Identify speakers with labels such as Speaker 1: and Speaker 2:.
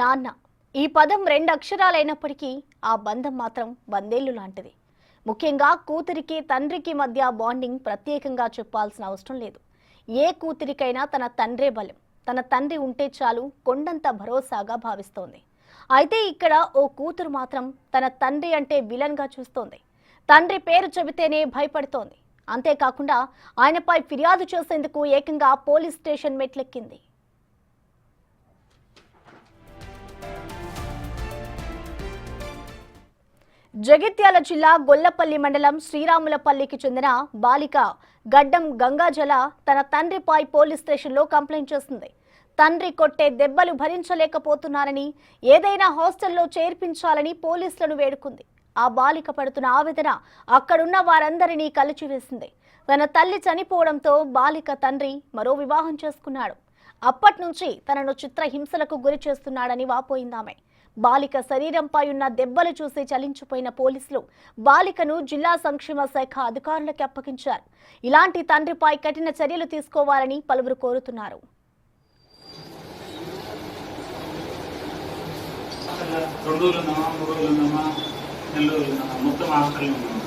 Speaker 1: నాన్న ఈ పదం రెండు అక్షరాలైనప్పటికీ ఆ బంధం మాత్రం వందేళ్ళు లాంటిది. ముఖ్యంగా కూతురికి తండ్రికి మధ్య బాండింగ్ ప్రత్యేకంగా చెప్పాల్సిన అవసరం లేదు. ఏ కూతురికైనా తన తండ్రే బలం. తన తండ్రి ఉంటే చాలు కొండంత భరోసాగా భావిస్తోంది. అయితే ఇక్కడ ఓ కూతురు మాత్రం తన తండ్రి అంటే విలన్గా చూస్తోంది. తండ్రి పేరు చెబితేనే భయపడుతోంది. అంతేకాకుండా ఆయనపై ఫిర్యాదు చేసేందుకు ఏకంగా పోలీస్ స్టేషన్ మెట్లెక్కింది. జగిత్యాల జిల్లా గొల్లపల్లి మండలం శ్రీరాములపల్లికి చెందిన బాలిక గడ్డం గంగాజల తన తండ్రిపై పోలీస్ స్టేషన్లో కంప్లైంట్ చేసింది తండ్రి కొట్టే దెబ్బలు భరించలేకపోతున్నారని ఏదైనా హాస్టల్లో చేర్పించాలని పోలీసులను వేడుకుంది. ఆ బాలిక పడుతున్న ఆవేదన అక్కడున్న వారందరినీ కలిచివేసింది. తన తల్లి చనిపోవడంతో బాలిక తండ్రి మరో వివాహం చేసుకున్నాడు. అప్పటి నుంచి తనను చిత్రహింసలకు గురి చేస్తున్నాడని వాపోయిందామె. బాలిక శరీరంపై ఉన్న దెబ్బలు చూసి చలించిపోయిన పోలీసులు బాలికను జిల్లా సంక్షేమ శాఖ అధికారులకు అప్పగించారు. ఇలాంటి తండ్రిపై కఠిన చర్యలు తీసుకోవాలని పలువురు కోరుతున్నారు.
Speaker 2: రెండు రోజులు ఉన్నామా? మూడు రోజులు ఉన్నామా? నెల రోజులు ఉన్నామా? మొత్తం హాస్టల్లో ఉన్నామా?